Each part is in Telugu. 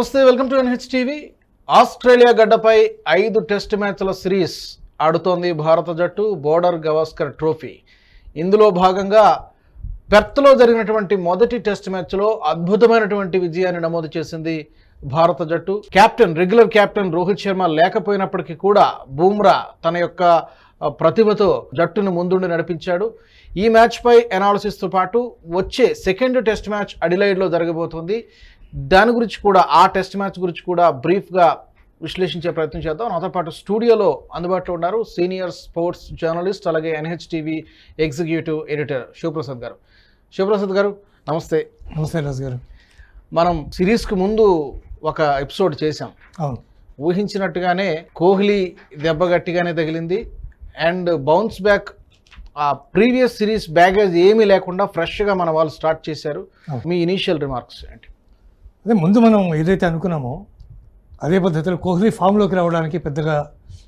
నమస్తే welcome to NH TV Australia గడ్డపై ఐదు టెస్ట్ మ్యాచ్ల సిరీస్ ఆడుతోంది భారత జట్టు బోర్డర్ గవాస్కర్ ట్రోఫీ. ఇందులో భాగంగా పెర్త్లో జరిగినటువంటి మొదటి టెస్ట్ మ్యాచ్లో అద్భుతమైనటువంటి విజయాన్ని నమోదు చేసింది భారత జట్టు. Captain regular captain Rohit Sharma లేకపోయినప్పటికీ కూడా బూమ్రా తన యొక్క ప్రతిభతో జట్టును ముందుండి నడిపించాడు. ఈ మ్యాచ్పై అనాలిసిస్తో పాటు వచ్చే సెకండ్ టెస్ట్ మ్యాచ్ అడిలైడ్లో జరగబోతుంది. దాని గురించి కూడా ఆ టెస్ట్ మ్యాచ్ గురించి కూడా బ్రీఫ్గా విశ్లేషించే ప్రయత్నం చేద్దాం. నాతో పాటు స్టూడియోలో అందుబాటులో ఉన్నారు సీనియర్ స్పోర్ట్స్ జర్నలిస్ట్ అలాగే NH TV executive editor Shivaprasad garu. Shivaprasad garu నమస్తే. నమస్తే రాజు గారు. మనం సిరీస్కి ముందు ఒక ఎపిసోడ్ చేశాం. అవును. ఊహించినట్టుగానే కోహ్లీ దెబ్బ గట్టిగానే తగిలింది. అండ్ బౌన్స్ బ్యాక్ ఆ ప్రీవియస్ సిరీస్ బ్యాగేజ్ ఏమీ లేకుండా ఫ్రెష్గా మన వాళ్ళు స్టార్ట్ చేశారు. మీ ఇనీషియల్ రిమార్క్స్ ఏంటి? అదే ముందు మనం ఏదైతే అనుకున్నామో అదే పద్ధతిలో కోహ్లీ ఫామ్లోకి రావడానికి పెద్దగా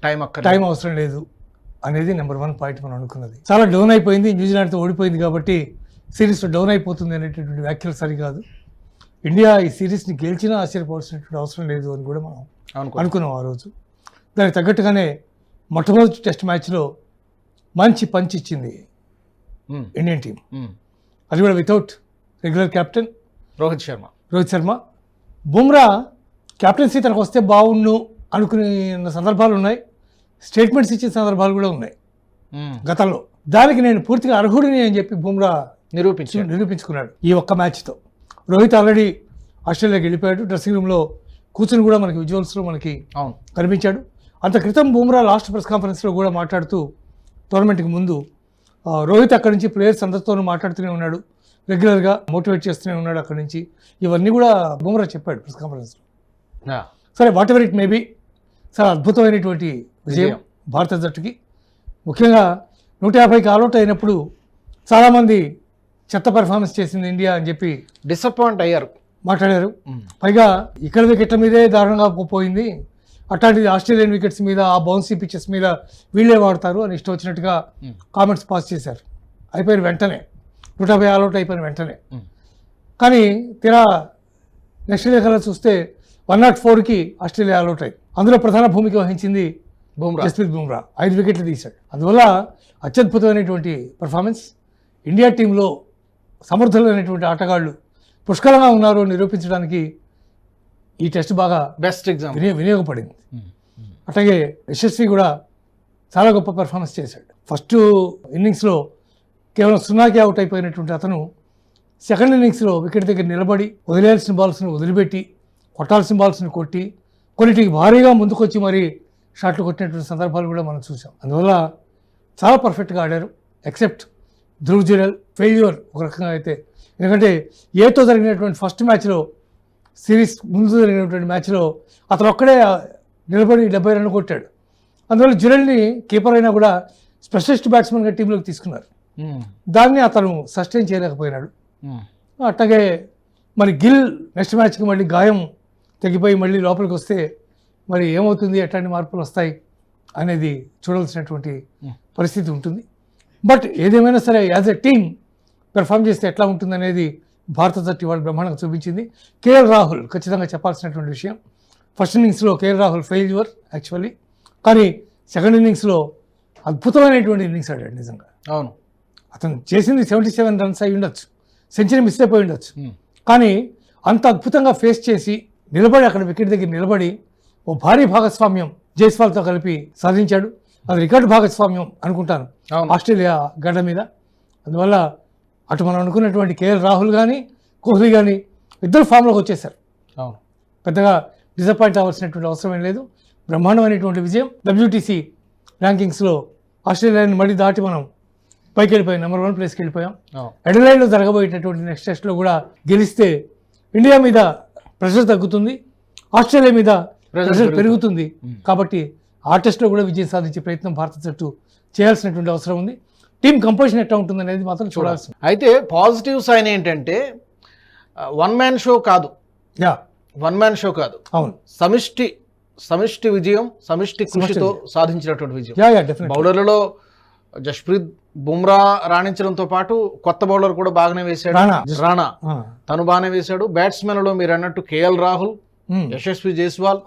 టైం అక్కడ టైం అవసరం లేదు అనేది నెంబర్ వన్ పాయింట్ మనం అనుకున్నది. చాలా డౌన్ అయిపోయింది న్యూజిలాండ్తో ఓడిపోయింది కాబట్టి సిరీస్లో డౌన్ అయిపోతుంది అనేటటువంటి వ్యాఖ్యలు సరికాదు. ఇండియా ఈ సిరీస్ని గెలిచినా ఆశ్చర్యపోవాల్సినటువంటి అవసరం లేదు అని కూడా మనం అనుకో అనుకున్నాం ఆ రోజు. దానికి తగ్గట్టుగానే మొట్టమొదటి టెస్ట్ మ్యాచ్లో మంచి పంచ్ ఇచ్చింది. Indian team. అది కూడా without regular captain Rohit Sharma. Rohit Sharma. Bumrah captaincy తనకు వస్తే బాగుండు అనుకునే సందర్భాలు ఉన్నాయి. స్టేట్మెంట్స్ ఇచ్చిన సందర్భాలు కూడా ఉన్నాయి. గతంలో. దానికి నేను పూర్తిగా అర్హుడిని అని చెప్పి బుమ్రా నిరూపించాడు. నిరూపించుకున్నాడు ఈ ఒక్క మ్యాచ్తో. రోహిత్ ఆల్రెడీ ఆస్ట్రేలియాకి వెళ్ళిపోయాడు. డ్రెస్సింగ్ రూమ్లో కూర్చుని కూడా మనకి విజువల్స్లో మనకి కనిపించాడు. అంత క్రితం బుమ్రా లాస్ట్ ప్రెస్ కాన్ఫరెన్స్లో కూడా మాట్లాడుతూ టోర్నమెంట్కి ముందు రోహిత్ అక్కడి నుంచి ప్లేయర్స్ అందరితోనూ మాట్లాడుతూనే ఉన్నాడు. రెగ్యులర్గా మోటివేట్ చేస్తూనే ఉన్నాడు అక్కడి నుంచి ఇవన్నీ కూడా బుమ్రా చెప్పాడు ప్రెస్ కాన్ఫరెన్స్లో. సరే వాట్ ఎవర్ ఇట్ మేబీ చాలా అద్భుతమైనటువంటి విజయం. భారత జట్టుకి ముఖ్యంగా నూట యాభైకి ఆల్అౌట్ అయినప్పుడు చాలామంది చెత్త పెర్ఫార్మెన్స్ చేసింది ఇండియా అని చెప్పి డిసప్పాయింట్ అయ్యారు మాట్లాడారు. పైగా ఇక్కడ వికెట్ల మీదే దారుణంగా పోయింది అట్లాంటిది ఆస్ట్రేలియన్ వికెట్స్ మీద ఆ బౌన్సీ పిచెస్ మీద వీళ్ళే వాడతారు అని ఇష్టం వచ్చినట్టుగా. కామెంట్స్ పాస్ చేశారు అయిపోయిన వెంటనే నూట యాభై ఆల్అౌట్ అయిపోయిన వెంటనే. కానీ తీరా నెక్స్ట్ లెక్కలో చూస్తే వన్ నాట్ ఫోర్కి ఆస్ట్రేలియా ఆల్అౌట్ అయింది అందులో ప్రధాన భూమిక వహించింది బుమ్రా. జస్ప్రీత్ బుమ్రా. ఐదు వికెట్లు తీశాడు. అందువల్ల అత్యద్భుతమైనటువంటి పర్ఫార్మెన్స్ ఇండియా టీంలో సమర్థులైనటువంటి ఆటగాళ్ళు పుష్కలంగా ఉన్నారు నిరూపించడానికి ఈ టెస్ట్ బాగా బెస్ట్ ఎగ్జాంపుల్ వినియోగ వినియోగపడింది. అట్లాగే యశస్వి కూడా చాలా గొప్ప పెర్ఫార్మెన్స్ చేశాడు. ఫస్ట్ ఇన్నింగ్స్లో కేవలం సున్నాకి అవుట్ అయిపోయినటువంటి అతను సెకండ్ ఇన్నింగ్స్లో వికెట్ దగ్గర నిలబడి వదిలేయాల్సిన బాల్స్ని వదిలిపెట్టి కొట్టాల్సిన బాల్స్ని కొట్టి కొన్నిటికి భారీగా ముందుకొచ్చి మరి షాట్లు కొట్టినటువంటి సందర్భాలు కూడా మనం చూసాం అందువల్ల చాలా పర్ఫెక్ట్గా ఆడారు. ఎక్సెప్ట్ ధ్రువ్ జురెల్ ఫెయిల్యూర్ ఒక రకంగా అయితే. ఎందుకంటే ఏతో జరిగినటువంటి ఫస్ట్ మ్యాచ్లో సిరీస్ ముందు జరిగినటువంటి మ్యాచ్లో అతను ఒక్కడే నిలబడి డెబ్బై రన్లు కొట్టాడు. అందువల్ల జురల్ని కీపర్ అయినా కూడా స్పెషలిస్ట్ బ్యాట్స్మెన్గా టీంలోకి తీసుకున్నారు. దాన్ని అతను సస్టైన్ చేయలేకపోయినాడు. మ్మ్. అట్లాగే మరి గిల్ నెక్స్ట్ మ్యాచ్కి మళ్ళీ గాయం తగ్గిపోయి మళ్ళీ లోపలికి వస్తే మరి ఏమవుతుంది? ఎట్లాంటి మార్పులు వస్తాయి? అనేది చూడాల్సినటువంటి Hmm. పరిస్థితి ఉంటుంది. బట్ ఏదేమైనా సరే యాజ్ ఎ టీమ్ పెర్ఫామ్ చేస్తే ఎట్లా ఉంటుంది అనేది భారత జట్టు ఇవాళ బ్రహ్మాండంగా చూపించింది. కేఎల్ రాహుల్ ఖచ్చితంగా చెప్పాల్సినటువంటి విషయం. ఫస్ట్ ఇన్నింగ్స్లో కేఎల్ రాహుల్ ఫెయిల్యూర్ యాక్చువల్లీ. కానీ సెకండ్ ఇన్నింగ్స్లో అద్భుతమైనటువంటి ఇన్నింగ్స్ ఆడాడు నిజంగా. అవును. అతను చేసింది సెవెంటీ సెవెన్ రన్స్ అయి ఉండొచ్చు. సెంచరీ మిస్ అయిపోయి ఉండొచ్చు. మ్మ్. కానీ అంత అద్భుతంగా ఫేస్ చేసి నిలబడి అక్కడ వికెట్ దగ్గర నిలబడి ఓ భారీ భాగస్వామ్యం జైస్వాల్తో కలిపి సాధించాడు. అది రికార్డు భాగస్వామ్యం అనుకుంటాను. ఆస్ట్రేలియా గడ్డ మీద. అందువల్ల అటు మనం అనుకున్నటువంటి కేఎల్ రాహుల్ కానీ కోహ్లీ కానీ ఇద్దరు ఫామ్లోకి వచ్చేసారు అవును. పెద్దగా డిసప్పాయింట్ అవ్వాల్సినటువంటి అవసరం ఏం లేదు. బ్రహ్మాండమైనటువంటి విజయం. డబ్ల్యూటీసీ ర్యాంకింగ్స్లో ఆస్ట్రేలియాని మళ్ళీ దాటి మనం పైకి వెళ్ళిపోయాం నెంబర్ వన్ ప్లేస్కి వెళ్ళిపోయాం ఎడలైన్లో జరగబోయేటటువంటి నెక్స్ట్ టెస్ట్లో కూడా గెలిస్తే ఇండియా మీద ప్రెషర్ తగ్గుతుంది ఆస్ట్రేలియా మీద ప్రెషర్ పెరుగుతుంది. కాబట్టి ఆ టెస్ట్లో కూడా విజయం సాధించే ప్రయత్నం భారత జట్టు చేయాల్సినటువంటి అవసరం ఉంది. టీం కంపోజిషన్ ఎట్లా ఉంటుంది అనేది మాత్రం చూడాల్సింది. అయితే పాజిటివ్ సైన్ ఏంటంటే వన్ మ్యాన్ షో కాదు. యా. వన్ మ్యాన్ షో కాదు. అవును. సమిష్టి సమిష్టి విజయం సమిష్టి కృషితో సాధించినటువంటి విజయం. బౌలర్లలో జస్ప్రీత్ బుమ్రా రాణించడంతో పాటు కొత్త బౌలర్ కూడా బాగానే వేశాడు. రాణా. తను బాగానే వేశాడు. బ్యాట్స్మెన్లో మీరు అన్నట్టు కేఎల్ రాహుల్ యశస్వి జైస్వాల్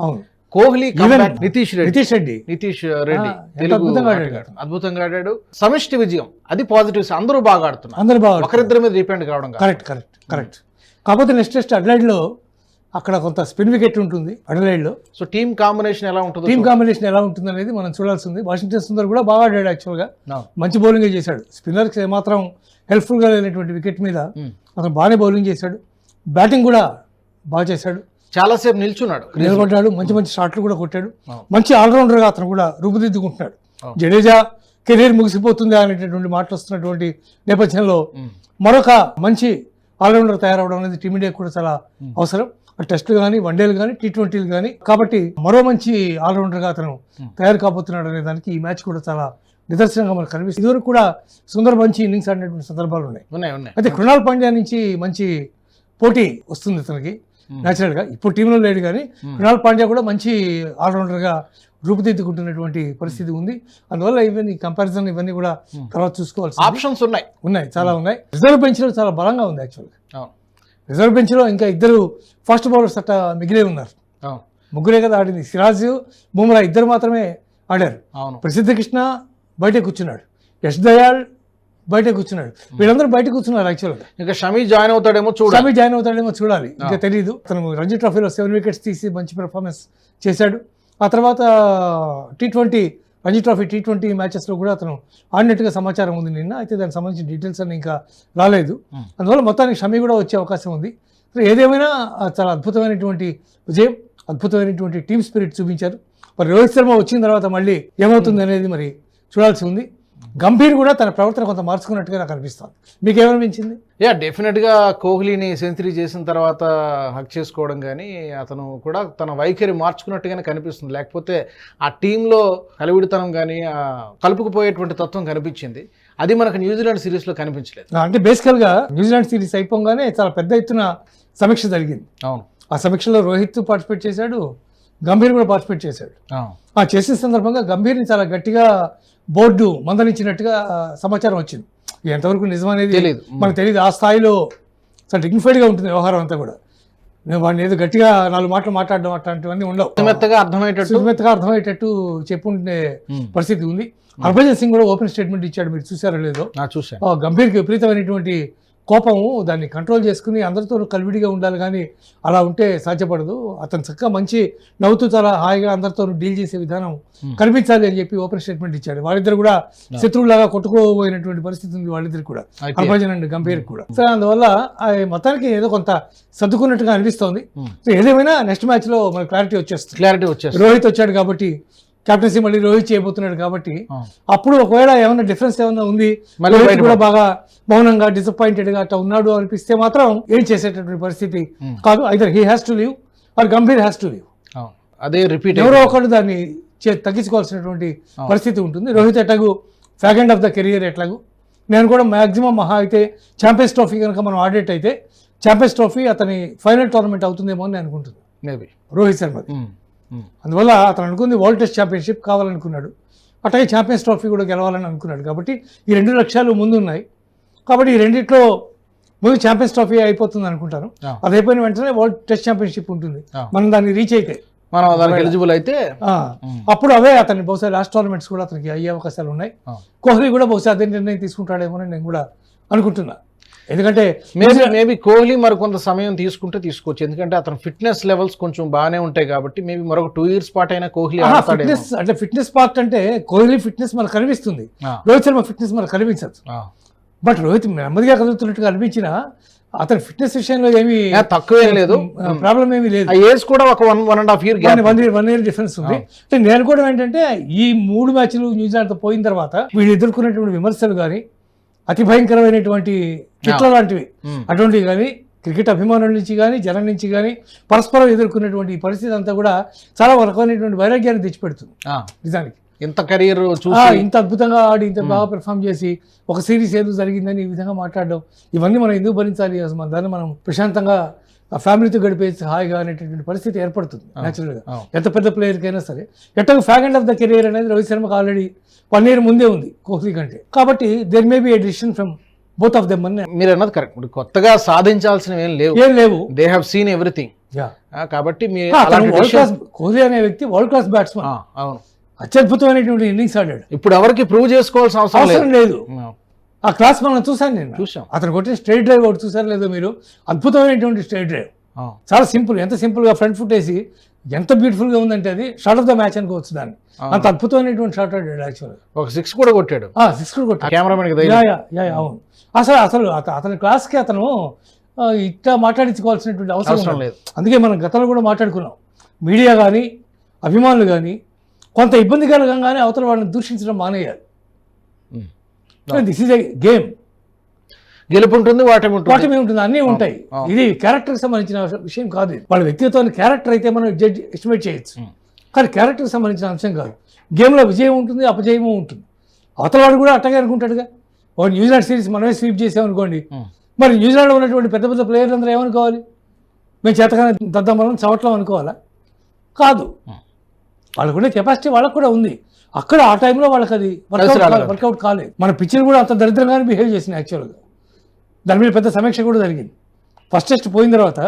కోహ్లీ నితీష్ రెడ్డి. నితీష్ రెడ్డి. నితీష్ రెడ్డి అద్భుతంగా ఆడాడు. సమిష్టి విజయం. అది పాజిటివ్స్ అందరూ బాగా ఆడుతున్నారు. అందరు బాగా ఒకరిద్దరి మీద డిపెండ్ కావడం. కరెక్ట్ కరెక్ట్ కరెక్ట్ కాకపోతే నెక్స్ట్ టెస్ట్ అడ్లైడ్లో అక్కడ కొంత స్పిన్ వికెట్ ఉంటుంది అడ్లైడ్లో. సో టీమ్ కాంబినేషన్ ఎలా ఉంటుందో టీమ్ కాంబినేషన్ ఎలా ఉంటుంది అనేది మనం చూడాల్సి ఉంది వాషింగ్టన్ సుందర్ కూడా బాగా ఆడాడు యాక్చువల్గా. మంచి బౌలింగ్ చేశాడు. స్పిన్నర్కి ఏమాత్రం హెల్ప్ఫుల్గా లేనటువంటి వికెట్ మీద. అతను బాగానే బౌలింగ్ చేశాడు. బ్యాటింగ్ కూడా బాగా చేశాడు. చాలాసేపు నిల్చున్నాడు. నిలబడ్డాడు మంచి మంచి షాట్లు కూడా కొట్టాడు. మంచి ఆల్రౌండర్గా అతను కూడా రూపుదిద్దుకుంటున్నాడు. జడేజా కెరీర్ ముగిసిపోతుంది అనేటటువంటి మాటలు వస్తున్నటువంటి నేపథ్యంలో. మరొక మంచి ఆల్రౌండర్ తయారవడం అనేది టీమిండియాకి కూడా చాలా అవసరం. టెస్టులు కానీ వన్డేలు కానీ టీ ట్వంటీలు కానీ కాబట్టి మరో మంచి ఆల్రౌండర్గా అతను తయారు కాబోతున్నాడు అనే దానికి ఈ మ్యాచ్ కూడా చాలా నిదర్శనంగా మనకు కనిపిస్తుంది. ఇదివరకు కూడా సుందర్ మంచి ఇన్నింగ్స్ ఆడినటువంటి సందర్భాలు ఉన్నాయి. ఉన్నాయి ఉన్నాయి. అయితే కృణాల్ పాండ్యా నుంచి మంచి పోటీ వస్తుంది ఇతనికి న్యాచురల్గా ఇప్పుడు టీంలో లేడు కానీ కృణాల్ పాండ్యా కూడా మంచి ఆల్రౌండర్గా రూపుదిద్దుకుంటున్నటువంటి పరిస్థితి ఉంది. అందువల్ల ఇవన్నీ కంపారిజన్ ఇవన్నీ కూడా తర్వాత చూసుకోవాల్సి ఆప్షన్స్ ఉన్నాయి. ఉన్నాయి చాలా ఉన్నాయి. రిజర్వ్ బెంచ్లో చాలా బలంగా ఉంది యాక్చువల్గా. రిజర్వ్ బెంచ్లో ఇంకా ఇద్దరు ఫాస్ట్ బౌలర్స్ అట్ట మిగిలే ఉన్నారు. ముగ్గురే కదా ఆడింది. సిరాజ్ బుమ్రా ఇద్దరు మాత్రమే ఆడారు. అవును. ప్రసిద్ధ కృష్ణ బయట కూర్చున్నాడు. యశ్ దయాళ్ బయట కూర్చున్నాడు. వీళ్ళందరూ బయట కూర్చున్నారు యాక్చువల్గా ఇంకా షమీ జాయిన్ అవుతాడేమో చూడాలి. స్వామి జాయిన్ అవుతాడేమో చూడాలి. ఇంకా తెలియదు తను రంజీ ట్రోఫీలో సెవెన్ వికెట్స్ తీసి మంచి పెర్ఫార్మెన్స్ చేశాడు. ఆ తర్వాత T twenty Ranji trophy T twenty మ్యాచెస్లో కూడా అతను ఆడినట్టుగా సమాచారం ఉంది నిన్న. అయితే దానికి సంబంధించిన డీటెయిల్స్ అన్ని ఇంకా రాలేదు. అందువల్ల మొత్తానికి షమి కూడా వచ్చే అవకాశం ఉంది. ఏదేమైనా చాలా అద్భుతమైనటువంటి విజయం అద్భుతమైనటువంటి టీమ్ స్పిరిట్ చూపించారు. మరి రోహిత్ శర్మ వచ్చిన తర్వాత మళ్ళీ ఏమవుతుంది అనేది మరి చూడాల్సి ఉంది. గంభీర్ కూడా తన ప్రవర్తన కొంత మార్చుకున్నట్టుగా నాకు అనిపిస్తుంది. మీకు ఏమనిపించింది యా డెఫినెట్గా కోహ్లీని సెంచరీ చేసిన తర్వాత హక్ చేసుకోవడం కానీ అతను కూడా తన వైఖరి మార్చుకున్నట్టుగానే కనిపిస్తుంది. లేకపోతే ఆ టీంలో కలివిడితనం కానీ కలుపుకుపోయేటువంటి తత్వం కనిపించింది. అది మనకు న్యూజిలాండ్ సిరీస్లో కనిపించలేదు. అంటే బేసికల్గా న్యూజిలాండ్ సిరీస్ అయిపోగానే చాలా పెద్ద ఎత్తున సమీక్ష జరిగింది. అవును. ఆ సమీక్షలో రోహిత్ పార్టిసిపేట్ చేశాడు గంభీర్ కూడా పార్టిసిపేట్ చేశాడు. ఆ. చేసిన సందర్భంగా గంభీర్ని చాలా గట్టిగా బోర్డు మందలించినట్టుగా సమాచారం వచ్చింది. ఎంతవరకు నిజమనేది తెలీదు. మనకు తెలియదు ఆ స్థాయిలో చాలా డిగ్నిఫైడ్గా ఉంటుంది వ్యవహారం అంతా కూడా. నేను వాడిని ఏదో గట్టిగా నాలుగు మాటలు మాట్లాడడం అట్లాంటివన్నీ ఉండవు. మెత్తగా అర్థమయ్యేటట్టు సుమెత్తగా అర్థమయ్యేటట్టు చెప్పుండే. పరిస్థితి ఉంది. హర్భజన్ సింగ్ కూడా ఓపెన్ స్టేట్మెంట్ ఇచ్చాడు. మీరు చూసారో లేదో? నా చూశాను. ఆ గంభీర్కి విపరీతమైనటువంటి కోపము దాన్ని కంట్రోల్ చేసుకుని అందరితో కలివిడిగా ఉండాలి కానీ అలా ఉంటే సాధ్యపడదు. అతను చక్కగా మంచి నవ్వుతూ చాలా హాయిగా అందరితో డీల్ చేసే విధానం కనిపించాలి అని చెప్పి ఓపెన్ స్టేట్మెంట్ ఇచ్చాడు. వాళ్ళిద్దరు కూడా శత్రువులాగా కొట్టుకోబోయినటువంటి పరిస్థితి ఉంది వాళ్ళిద్దరు కూడా. హర్భజన్ అండ్ గంభీర్ కూడా. సో అందువల్ల ఆ మొత్తానికి ఏదో కొంత సర్దుకున్నట్టుగా అనిపిస్తోంది. సో ఏదేమైనా నెక్స్ట్ మ్యాచ్లో మనకు క్లారిటీ వచ్చేస్తుంది. క్లారిటీ వచ్చేస్తుంది. రోహిత్ వచ్చాడు కాబట్టి కెప్టెన్సీ మళ్ళీ రోహిత్ చేయబోతున్నాడు కాబట్టి. అప్పుడు ఒకవేళ ఏమైనా డిఫరెన్స్ ఏమైనా ఉంది మళ్ళీ రోహిత్ కూడా బాగా మౌనంగా డిసప్పాయింటెడ్గా అట్లా ఉన్నాడు అనిపిస్తే మాత్రం ఏం చేసేటటువంటి పరిస్థితి. కాదు. Either he has to leave or Gambhir has to leave అదే రిపీట్ ఎవరో ఒకరు దాన్ని తగ్గించుకోవాల్సినటువంటి. పరిస్థితి ఉంటుంది. రోహిత్ ఎట్లాగూ ఫ్యాగెండ్ ఆఫ్ ద కెరియర్ ఎట్లాగూ. నేను కూడా మాక్సిమం మహా అయితే ఛాంపియన్స్ ట్రోఫీ కనుక మనం ఆడేటైతే ఛాంపియన్స్ ట్రోఫీ అతని ఫైనల్ టోర్నమెంట్ అవుతుందేమో అని అనుకుంటున్నాను మేబీ. రోహిత్ శర్మది. అందువల్ల అతను అనుకుంది వరల్డ్ టెస్ట్ ఛాంపియన్షిప్ కావాలనుకున్నాడు. అట్లాగే ఛాంపియన్స్ ట్రోఫీ కూడా గెలవాలని అనుకున్నాడు. కాబట్టి ఈ రెండు లక్ష్యాలు ముందు ఉన్నాయి కాబట్టి ఈ రెండిట్లో ముందు ఛాంపియన్స్ ట్రోఫీ అయిపోతుంది అనుకుంటాను. అది అయిపోయిన వెంటనే వరల్డ్ టెస్ట్ ఛాంపియన్షిప్ ఉంటుంది. మనం దాన్ని రీచ్ అయితే. మనం దానికి ఎలిజిబుల్ అయితే అప్పుడు అవే అతన్ని బహుశా లాస్ట్ టోర్నమెంట్స్ కూడా అతనికి అయ్యే అవకాశాలు ఉన్నాయి. కోహ్లీ కూడా బహుశా అదే నిర్ణయం తీసుకుంటాడేమో అని నేను కూడా అనుకుంటున్నా. ఎందుకంటే మేబీ మేబీ కోహ్లీ మరి కొంత సమయం తీసుకుంటే తీసుకోవచ్చు ఎందుకంటే అతని ఫిట్నెస్ లెవెల్స్ కొంచెం బాగానే ఉంటాయి కాబట్టి మేబీ మరొక టూ ఇయర్స్ పాటు అయినా కోహ్లీ ఫిట్నెస్ అంటే ఫిట్నెస్ పార్ట్ అంటే కోహ్లీ ఫిట్నెస్ మనకు కనిపిస్తుంది. రోహిత్ శర్మ ఫిట్నెస్ మనకు కనిపించదు. బట్ రోహిత్ నెమ్మదిగా కదులుతున్నట్టుగా అనిపించిన అతని ఫిట్నెస్ విషయంలో ఏమి తక్కువేం లేదు. ప్రాబ్లం ఏమీ లేదు. ఏజ్ కూడా ఒక one one and half year one year one year difference ఉంది. అంటే నేను కూడా ఏంటంటే ఈ మూడు మ్యాచ్లు న్యూజిలాండ్తో పోయిన తర్వాత వీళ్ళు ఎదుర్కొన్నటువంటి విమర్శలు కానీ అతి భయంకరమైనటువంటి తిట్ల లాంటివి. అటువంటివి కానీ క్రికెట్ అభిమానుల నుంచి కానీ జనం నుంచి కానీ పరస్పరం ఎదుర్కొన్నటువంటి పరిస్థితి అంతా కూడా చాలా రకమైనటువంటి వైరాగ్యాన్ని తెచ్చిపెడుతుంది. నిజానికి. ఇంత కెరీర్ ఇంత అద్భుతంగా ఆడి ఇంత బాగా పెర్ఫామ్ చేసి ఒక సిరీస్ ఏదో జరిగిందని ఈ విధంగా మాట్లాడడం ఇవన్నీ మనం ఎందుకు భరించాలి? అసలు మన దాన్ని మనం ప్రశాంతంగా ఆ ఫ్యామిలీతో గడిపేసి హాయిగా అనేటటువంటి పరిస్థితి ఏర్పడుతుంది న్యాచురల్గా. ఎంత పెద్ద ప్లేయర్కైనా సరే. ఎట్టకు fag end of the career అనేది రోహిత్ శర్మకు ఆల్రెడీ వన్ ఇయర్ ముందే ఉంది కోహ్లీ కంటే. కాబట్టి there may be a decision from both of them అని మీరు అన్నది కరెక్ట్ కొత్తగా సాధించాల్సినవి ఏం లేవు. ఏం లేవు. దే హ్యావ్ సీన్ ఎవ్రీథింగ్ కాబట్టి మీ వరల్డ్ క్లాస్ కోహ్లీ అనే వ్యక్తి వరల్డ్ క్లాస్ బ్యాట్స్మెన్ అవును. అత్యద్భుతమైనటువంటి ఇన్నింగ్స్ ఆడాడు. ఇప్పుడు ఎవరికి ప్రూవ్ చేసుకోవాల్సిన అవసరం లేదు. అవసరం లేదు. ఆ, క్లాస్ మనం చూసాను నేను చూసాం అతను కొట్టిన స్ట్రైట్ డ్రైవ్ ఒకటి చూసారు లేదో మీరు? అద్భుతమైనటువంటి స్ట్రైట్ డ్రైవ్. చాలా సింపుల్ ఎంత సింపుల్గా ఫ్రంట్ ఫుట్ వేసి ఎంత బ్యూటిఫుల్గా ఉందంటే అది షార్ట్ ఆఫ్ ద మ్యాచ్ అనుకోవచ్చు దాన్ని. అంత అద్భుతమైనటువంటి షార్ట్ ఆడాడు యాక్చువల్గా. ఒక సిక్స్ కూడా కొట్టాడు. సిక్స్ కూడా కొట్టాడు. కెమెరామెన్ అవును. అసలు అసలు అత- అతని క్లాస్కి అతను ఇట్లా మాట్లాడించుకోవాల్సినటువంటి అవసరం లేదు. అందుకే మనం గతంలో కూడా మాట్లాడుకున్నాం. మీడియా కానీ అభిమానులు కానీ కొంత ఇబ్బందికరంగానే అవతల వాళ్ళని దూషించడం మానేయాలి. దిస్ ఈజ్ ఎ గేమ్ గెలుపు ఉంటుంది వాటమి ఉంటుంది వాటి ఉంటుంది అన్నీ ఉంటాయి. ఇది క్యారెక్టర్కి సంబంధించిన విషయం కాదు వాళ్ళ వ్యక్తిత్వాన్ని క్యారెక్టర్ అయితే మనం జడ్జ్ ఎస్టిమేట్ చేయొచ్చు. కానీ క్యారెక్టర్కి సంబంధించిన అంశం కాదు. గేమ్లో విజయం ఉంటుంది అపజయము ఉంటుంది. అవతల వాడు కూడా అట్టగే అనుకుంటాడుగా. ఓ న్యూజిలాండ్ సిరీస్ మనమే స్వీప్ చేసామనుకోండి. మరి న్యూజిలాండ్లో ఉన్నటువంటి పెద్ద పెద్ద ప్లేయర్లు అందరూ ఏమనుకోవాలి? మేము చేతగానే దద్దమ్మలం చవట్లం అనుకోవాలా? కాదు. ఉమ్. వాళ్ళకున్న కెపాసిటీ వాళ్ళకు కూడా ఉంది. అక్కడ ఆ టైంలో వాళ్ళకి అది. వర్కౌట్ కాలేదు. మన పిచ్చిలు కూడా అంత దరిద్రంగానే బిహేవ్ చేసింది యాక్చువల్గా దాని మీద పెద్ద సమీక్ష కూడా జరిగింది. ఫస్ట్ టెస్ట్ పోయిన తర్వాత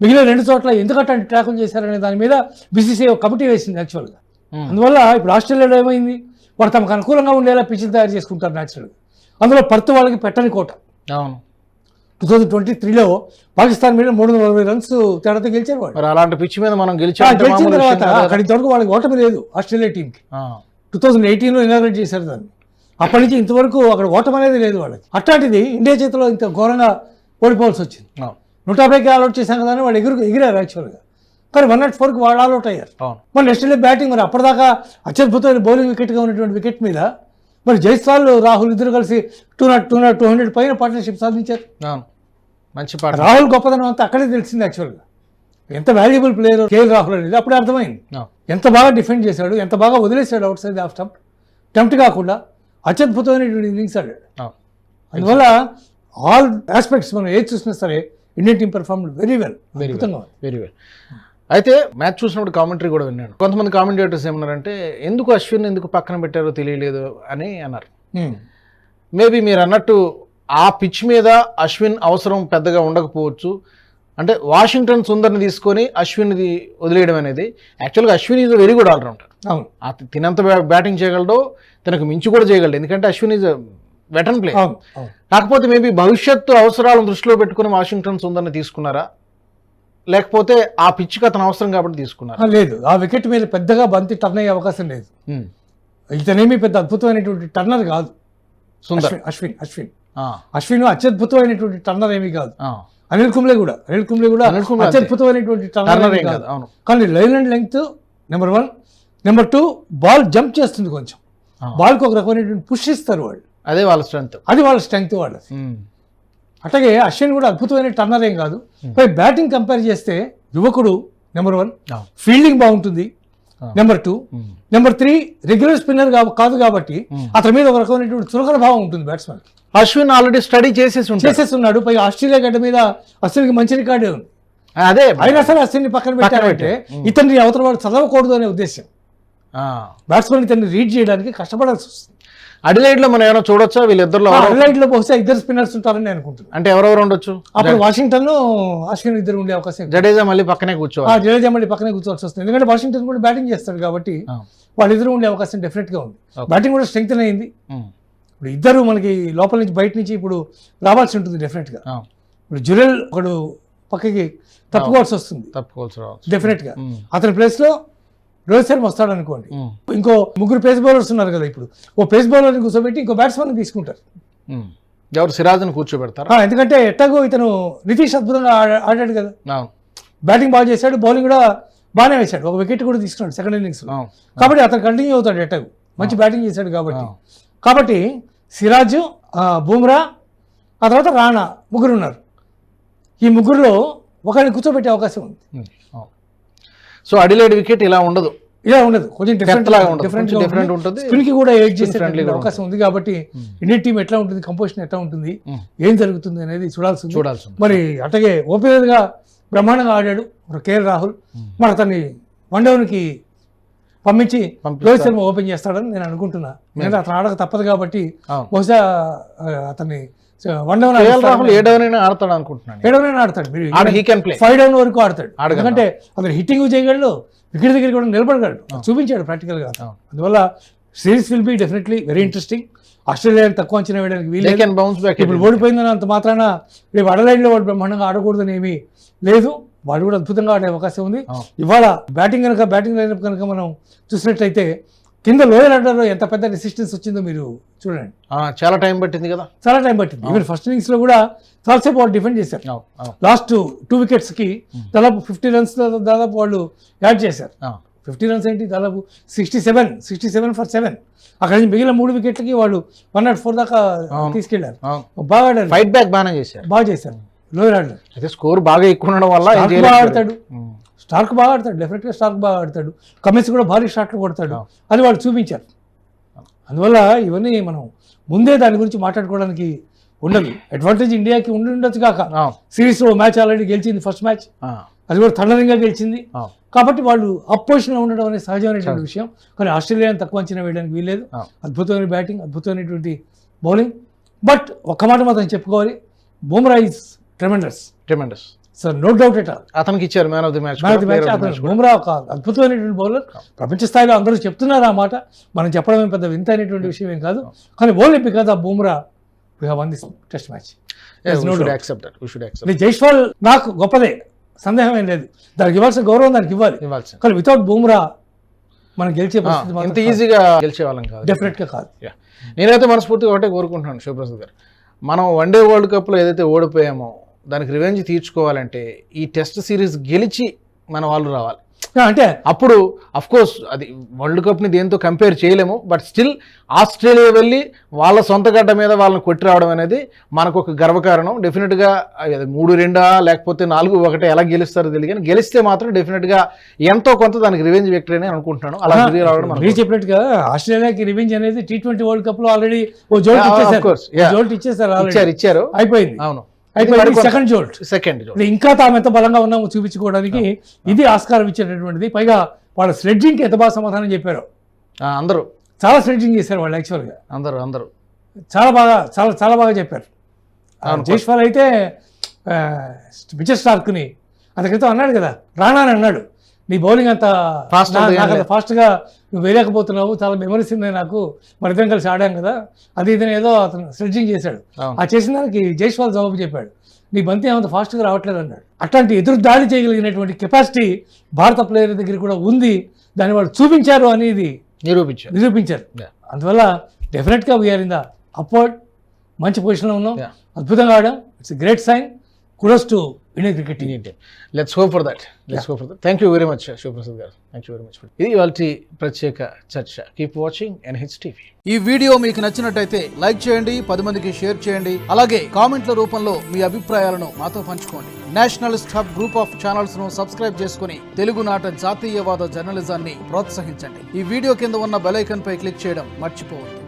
మిగిలిన రెండు చోట్ల ఎందుకంటే ట్రాకులు చేశారనే దాని మీద బీసీసీ ఒక కమిటీ వేసింది యాక్చువల్గా ఉమ్. అందువల్ల ఇప్పుడు ఆస్ట్రేలియాలో ఏమైంది? వాళ్ళు తమకు అనుకూలంగా ఉండేలా పిచ్చిలు తయారు చేసుకుంటారు న్యాచురల్గా అందులో పర్త్ వాళ్ళకి పెట్టని కోట. అవును. టూ థౌజండ్ ట్వంటీ త్రీలో పాకిస్తాన్ మీద మూడు వందల నలభై రన్స్ తేడాతో గెలిచారు వాళ్ళు. అలాంటి పిచ్ మీద మనం ఆ, గెలిచామంటే గెలిచిన తర్వాత. అక్కడ ఇంతవరకు వాళ్ళకి ఓటమి లేదు ఆస్ట్రేలియా టీంకి టూ థౌజండ్ ఎయిటీన్లో ఇనాగ్రేట్ చేశారు దాన్ని. అప్పటి నుంచి ఇంతవరకు అక్కడ ఓటమి అనేది లేదు వాళ్ళకి. అట్లాంటిది ఇండియా చేతిలో ఇంత ఘోరంగా ఓడిపోవాల్సి వచ్చింది. నూట యాభైకి ఆల్అౌట్ చేశాం కదా వాళ్ళు ఎగురు ఎగిరారు యాక్చువల్గా కానీ వన్ నాట్ ఫోర్కి వాళ్ళు ఆల్అౌట్ అయ్యారు. మరి నెక్స్ట్ డే బ్యాటింగ్ మరి అప్పటిదాకా అత్యద్భుతమైన బౌలింగ్ వికెట్గా ఉన్నటువంటి వికెట్ మీద మరి జైస్వాల్ రాహుల్ ఇద్దరు కలిసి two not two not two hundred పైన పార్ట్నర్షిప్ సాధించారు. మంచి పాట. రాహుల్ గొప్పదనం అంతా అక్కడే తెలిసింది యాక్చువల్గా ఎంత వాల్యుబుల్ ప్లేయర్ కేఎల్ రాహుల్ అనేది అప్పుడే అర్థమైంది. ఎంత బాగా డిఫెండ్ చేశాడు ఎంత బాగా వదిలేశాడు outside off stump. Tempt కాకుండా అత్యద్భుతమైనటువంటి ఇన్నింగ్స్ ఆడాడు. అందువల్ల ఆల్ ఆస్పెక్ట్స్ మనం ఏది చూసినా సరే Indian team perform very well ఉంది. వెరీ వెల్ అయితే మ్యాచ్ చూసినప్పుడు కామెంటరీ కూడా విన్నాను. కొంతమంది కామెంటేటర్స్ ఏమన్నారంటే ఎందుకు అశ్విన్ ఎందుకు పక్కన పెట్టారో తెలియలేదు అని అన్నారు. Hmm. మేబీ మీరు అన్నట్టు ఆ పిచ్ మీద అశ్విన్ అవసరం పెద్దగా ఉండకపోవచ్చు. అంటే వాషింగ్టన్ సుందర్ని తీసుకొని అశ్విన్ది వదిలేయడం అనేది. యాక్చువల్గా Ashwin is very good all rounder. అవును. తినంత బ్యాటింగ్ చేయగలడు తనకు మించి కూడా చేయగలడు. ఎందుకంటే అశ్విన్ ఈజ్ వెటన్ ప్లే కాకపోతే మేబీ భవిష్యత్తు అవసరాలను దృష్టిలో పెట్టుకుని వాషింగ్టన్ సుందర్ని తీసుకున్నారా? లేకపోతే ఆ పిచ్కి అతను అవసరం కాబట్టి తీసుకున్నారా? లేదు. ఆ వికెట్ మీద పెద్దగా బంతి టర్న్ అయ్యే అవకాశం లేదు. ఇతనేమి పెద్ద అద్భుతమైనటువంటి టర్నర్ కాదు. సుందర్. అశ్విన్ అశ్విన్ అశ్విన్. అశ్విన్ అత్యద్భుతమైనటువంటి టర్నర్ ఏమీ కాదు. అనిల్ కుంబ్లే కూడా అనిల్ కుంబ్లే కూడా. అత్యద్భుతమైనటువంటి అవును. కానీ line and length number one. Number two ball jump చేస్తుంది కొంచెం. ఆ. బాల్కి ఒక రకమైనటువంటి పుష్ ఇస్తారు వాళ్ళు. అదే వాళ్ళ స్ట్రెంత్ అది వాళ్ళ స్ట్రెంగ్త్ వాళ్ళది. అట్లాగే అశ్విన్ కూడా అద్భుతమైన టర్నర్ ఏం కాదు. పై బ్యాటింగ్ కంపేర్ చేస్తే యువకుడు నెంబర్ వన్. ఫీల్డింగ్ బాగుంటుంది. Number two. Number three regular spinner కాదు కాబట్టి అతని మీద ఒక రకమైనటువంటి చురకల భావం ఉంటుంది బ్యాట్స్మెన్ అశ్విన్ ఆల్రెడీ స్టడీ చేసేసి ఉంటాడు. చేసేస్తున్నాడు పై ఆస్ట్రేలియా గడ్డ మీద అశ్విన్కి మంచి రికార్డే. అదే. అయినా సరే అశ్విన్ని పక్కన పెట్టారంటే ఇతన్ని అవతల వాడు చదవకూడదు అనే ఉద్దేశం. బ్యాట్స్మెన్ ఇతన్ని రీడ్ చేయడానికి కష్టపడాల్సి వస్తుంది. అడిలైడ్లో మనం ఏమైనా చూడొచ్చా? వీళ్ళిద్దరిలో ఎవరో- అడిలైడ్లో బహుశా ఇద్దరు స్పిన్నర్స్ ఉంటారని నేను అనుకుంటున్నాను అంటే ఎవరెవరు ఉండొచ్చు? అప్పుడు వాషింగ్టన్ అశ్విన్ ఇద్దరు ఉండే అవకాశం. జడేజా మళ్ళీ పక్కనే ఆ కూర్చోవాలి జడేజా మళ్ళీ పక్కనే కూర్చోవాల్సి వస్తుంది. ఎందుకంటే వాషింగ్టన్ కూడా బ్యాటింగ్ చేస్తాడు కాబట్టి. వాళ్ళిద్దరూ ఉండే అవకాశం డెఫినెట్గా ఉంది. బ్యాటింగ్ కూడా స్ట్రెంగ్త్ అయింది. ఇప్పుడు ఇద్దరు మనకి లోపల నుంచి బయట నుంచి ఇప్పుడు రావాల్సి ఉంటుంది డెఫినెట్గా. ఆ, ఇప్పుడు జురెల్ ఒకడు పక్కకి తప్పుకోవాల్సి వస్తుంది. తప్పుకోవాల్సి రావచ్చు డెఫినెట్గా. ఉమ్. అతని ప్లేస్లో రోహిత్ శర్మ వస్తాడు అనుకోండి. ఇంకో ముగ్గురు పేస్ బౌలర్స్ ఉన్నారు కదా ఇప్పుడు. ఓ పేస్ బౌలర్ని కూర్చోబెట్టి ఇంకో బ్యాట్స్మెన్ తీసుకుంటారు. ఎవరు సిరాజ్ని కూర్చోబెడతారా? ఎందుకంటే ఎట్టాగో ఇతను నితీష్ అద్భుతంగా ఆడా- ఆడాడు కదా. బ్యాటింగ్ బాగా చేశాడు బౌలింగ్ కూడా బాగానే వేశాడు. ఒక వికెట్ కూడా తీసుకున్నాడు సెకండ్ ఇన్నింగ్స్ కాబట్టి అతను కంటిన్యూ అవుతాడు ఎట్టగు. మంచి బ్యాటింగ్ చేశాడు కాబట్టి. కాబట్టి సిరాజ్ బూమ్రా ఆ తర్వాత రాణా ముగ్గురు ఉన్నారు ఈ ముగ్గురులో ఒకరిని కూర్చోబెట్టే అవకాశం ఉంది. సో అడిలైడ్ వికెట్ ఇలా ఉండదు. ఇలా ఉండదు. కొంచెం డిఫరెంట్ లాగా. కొంచెం different ఉంటుంది. స్పిన్కి కూడా ఎయిట్ చేసే అవకాశం ఉంది కాబట్టి ఇండియన్ టీం ఎట్లా ఉంటుంది? కంపోజిషన్ ఎట్లా ఉంటుంది. ఏం జరుగుతుంది అనేది చూడాల్సి చూడాల్సి మరి అట్లాగే ఓపెనర్గా బ్రహ్మాండంగా ఆడాడు కేఎల్ రాహుల్. మరి అతన్ని వన్డౌన్కి పంపించి. రోహిత్ శర్మ ఓపెన్ చేస్తాడని నేను అనుకుంటున్నా. ఎందుకంటే అతను ఆడక తప్పదు కాబట్టి బహుశా అతన్ని వన్ డౌన్ కేఎల్ రాహుల్ ఏ డౌన్ అయినా ఆడతాడు అనుకుంటున్నాను ఆడతాడు. ఫైవ్ డౌన్ వరకు ఆడతాడు. ఎందుకంటే అతను హిట్టింగ్ చేయగలడు వికెట్ దగ్గర కూడా నిలబడగలడు. చూపించాడు ప్రాక్టికల్గా అవును. అందువల్ల series will be definitely very interesting Australia అంచనా అంచనా వేయడానికి వీలు బౌన్స్ బ్యాక్ ఇప్పుడు ఓడిపోయిందని అంత మాత్రాన రేపు అడలైన్లో వాడు బ్రహ్మాండంగా ఆడకూడదని ఏమీ లేదు. వాడు కూడా అద్భుతంగా ఆడే అవకాశం ఉంది. ఇవాళ బ్యాటింగ్ కనుక బ్యాటింగ్ లైనప్ కనుక మనం చూసినట్లయితే కింద లోయర్ ఆర్డర్లో ఎంత పెద్ద రెసిస్టెన్స్ వచ్చిందో మీరు చూడండి. చాలా టైం పట్టింది కదా? చాలా టైం పట్టింది. ఈవెన్ ఫస్ట్ ఇన్నింగ్స్లో కూడా చాలాసేపు వాళ్ళు డిఫెండ్ చేశారు. లాస్ట్ టూ వికెట్స్కి దాదాపు ఫిఫ్టీ రన్స్ దాదాపు వాళ్ళు యాడ్ చేశారు. ఫిఫ్టీ రన్స్ ఏంటి? దాదాపు sixty seven sixty seven for seven అక్కడ నుంచి మిగిలిన మూడు వికెట్లకి వాళ్ళు వన్ నాట్ ఫోర్ దాకా. తీసుకెళ్ళారు. బాగా ఆడారు. ఫైట్ బ్యాక్ బాగానే చేశారు. బాగా చేశారు. లోయర్ ఆర్డర్ అయితే స్కోర్ బాగా ఎక్కువ ఉండడం వల్ల. బాగా ఆడతాడు. స్టార్క్ బాగా ఆడతాడు. డెఫినెట్గా స్టార్క్ బాగా ఆడతాడు. కమిన్స్ కూడా భారీ షాట్లు కొడతాడు. అది వాళ్ళు చూపించారు. అందువల్ల ఇవన్నీ మనం ముందే దాని గురించి మాట్లాడుకోవడానికి ఉండదు. అడ్వాంటేజ్ ఇండియాకి ఉండి ఉండొచ్చు కాక సిరీస్లో మ్యాచ్ ఆల్రెడీ గెలిచింది ఫస్ట్ మ్యాచ్ అది కూడా థండరింగ్గా గెలిచింది. కాబట్టి వాళ్ళు అపోజిషన్లో ఉండడం అనేది సహజమైనటువంటి విషయం. కానీ ఆస్ట్రేలియాని తక్కువ అంచనా వేయడానికి వీల్లేదు. అద్భుతమైన బ్యాటింగ్ అద్భుతమైనటువంటి బౌలింగ్ బట్ ఒక్క మాట మాత్రం చెప్పుకోవాలి. Bumrah is tremendous tremendous. So no doubt at all అతనికి ఇచ్చారు మ్యాన్ ఆఫ్ ది మ్యాచ్ అతను బుమ్రా ఒక అద్భుతమైనటువంటి బౌలర్ ప్రపంచ స్థాయిలో అందరూ చెప్తున్నారు ఆ మాట. మనం చెప్పడం ఏం పెద్ద వింత అయినటువంటి విషయం ఏం కాదు. కానీ ఓన్లీ బికాజ్ ఆ Bumrah we won this test match Jaiswal నాకు గొప్పదే. సందేహం ఏం లేదు. దానికి ఇవ్వాల్సిన గౌరవం దానికి ఇవ్వాలి. ఇవ్వాల్సింది. కానీ వితౌట్ బుమ్రా మనం గెలిచే పరిస్థితి ఇంత ఈజీగా గెలిచే వాళ్ళం కాదు. డెఫినెట్గా కాదు. నేనైతే మనస్ఫూర్తిగా ఒకటే కోరుకుంటున్నాను శివప్రసాద్ గారు. మనం వన్డే వరల్డ్ కప్లో ఏదైతే ఓడిపోయామో దానికి రివెంజ్ తీర్చుకోవాలంటే ఈ టెస్ట్ సిరీస్ గెలిచి మన వాళ్ళు రావాలి. అంటే అప్పుడు అఫ్ కోర్స్ అది వరల్డ్ కప్ని దేంతో కంపేర్ చేయలేము బట్ స్టిల్ ఆస్ట్రేలియా వెళ్ళి వాళ్ళ సొంత గడ్డ మీద వాళ్ళని కొట్టి రావడం అనేది మనకు ఒక గర్వకారణం డెఫినెట్గా అది మూడు రెండా లేకపోతే నాలుగు ఒకటే ఎలా గెలుస్తారో తెలియదు కానీ గెలిస్తే మాత్రం డెఫినెట్గా ఎంతో కొంత దానికి రివెంజ్ విక్టరీ అని అనుకుంటున్నాను. అలా రావడం మీరు చెప్పినట్టుగా ఆస్ట్రేలియాకి రివెంజ్ అనేది టీ ట్వంటీ వరల్డ్ కప్లో ఆల్రెడీ ఓ జోల్ట్ ఇచ్చేసారు ఇచ్చారు ఇచ్చారు. అయిపోయింది. అవును. సెకండ్ జోల్ట్ సెకండ్ ఇంకా తాము ఎంత బలంగా ఉన్నామో చూపించుకోవడానికి ఇది ఆస్కారం ఇచ్చేటటువంటిది. పైగా వాళ్ళ స్లెడ్జింగ్కి ఎంత బాగా సమాధానం చెప్పారో. అందరూ. చాలా స్లెడ్జింగ్ చేశారు వాళ్ళు యాక్చువల్గా అందరూ అందరూ. చాలా బాగా చాలా చాలా బాగా చెప్పారు. జైస్వాల్ అయితే పిక్చర్ స్టార్క్ని అంత క్రితం అన్నాడు కదా రానా అని అన్నాడు. నీ బౌలింగ్ అంత ఫాస్ట్గా నువ్వు వేయలేకపోతున్నావు చాలా మెమరీస్ ఉన్నాయి నాకు. మన ఇద్దరం కలిసి ఆడాం కదా. అది ఇది ఏదో అతను స్లెడ్జింగ్ చేశాడు. ఆ చేసిన దానికి జైస్వాల్ జవాబు చెప్పాడు. నీ బంతి ఏమంత ఫాస్ట్గా రావట్లేదు అన్నాడు. అట్లాంటి ఎదురు దాడి చేయగలిగినటువంటి కెపాసిటీ భారత ప్లేయర్ దగ్గర కూడా ఉంది. దాన్ని వాళ్ళు చూపించారు అనేది నిరూపించారు. నిరూపించారు. అందువల్ల డెఫినెట్గా వీఆర్ ఇన్ ద అప్వర్డ్ మంచి పొజిషన్లో ఉన్నాం. అద్భుతంగా ఆడాం. It's great sign kudos to Indian cricket team team let's hope for that let's hope for that thank you very much Shivaprasad garu. Thank you very much ఇది ఇవాళ ప్రత్యేక చర్చ. కీప్ వాచింగ్ ఎన్హెచ్ టీవీ ఈ వీడియో మీకు నచ్చినట్టయితే లైక్ చేయండి పది మందికి షేర్ చేయండి. అలాగే కామెంట్ల రూపంలో మీ అభిప్రాయాలను మాతో పంచుకోండి. నేషనలిస్ట్ హబ్ గ్రూప్ ఆఫ్ ఛానల్స్ను సబ్స్క్రైబ్ చేసుకుని తెలుగునాట జాతీయవాద జర్నలిజాన్ని ప్రోత్సహించండి. ఈ వీడియో కింద ఉన్న బెల్ ఐకాన్ పై క్లిక్ చేయడం మర్చిపోవద్దు.